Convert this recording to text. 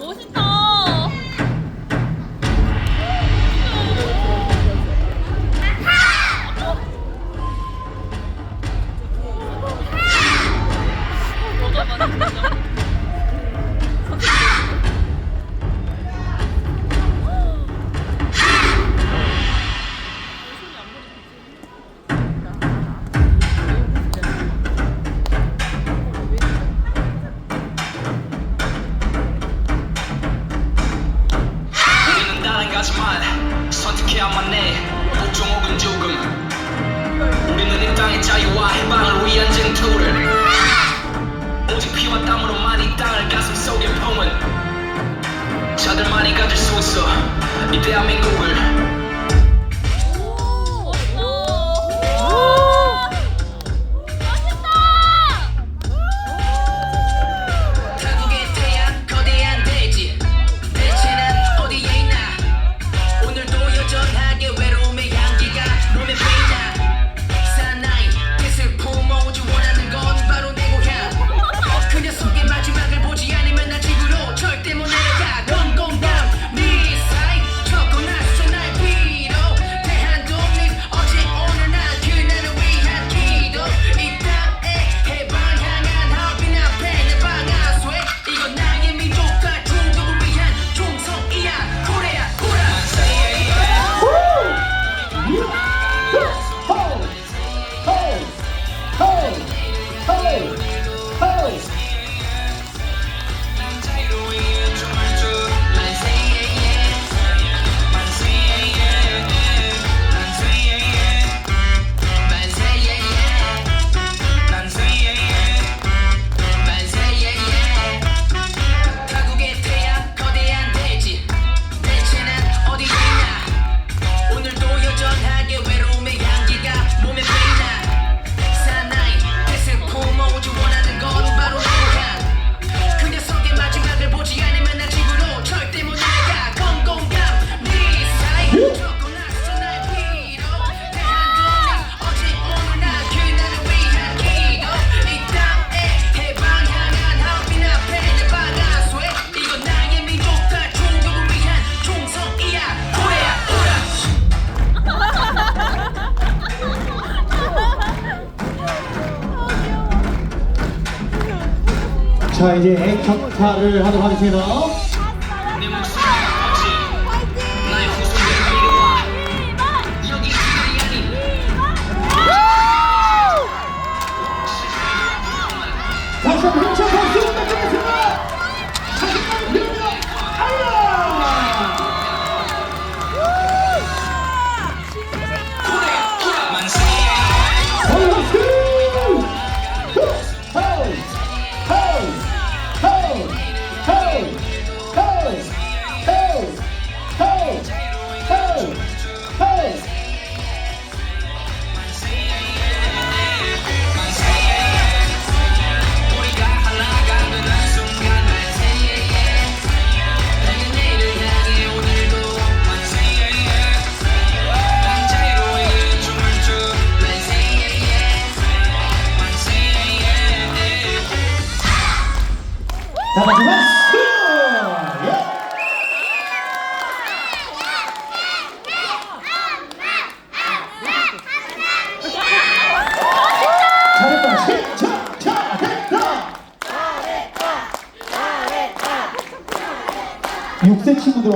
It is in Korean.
멋있다. 해야만 해 복종 혹은 죽음 우리는 이 땅의 자유와 해방을 위한 전투를. 오직 피와 땀으로만 이 땅을 가슴 속에 품은 자들만이 가질 수 있어. 이 대한민국을 자 이제 격파를 하도록 하겠습니다. 잘했다. 친구들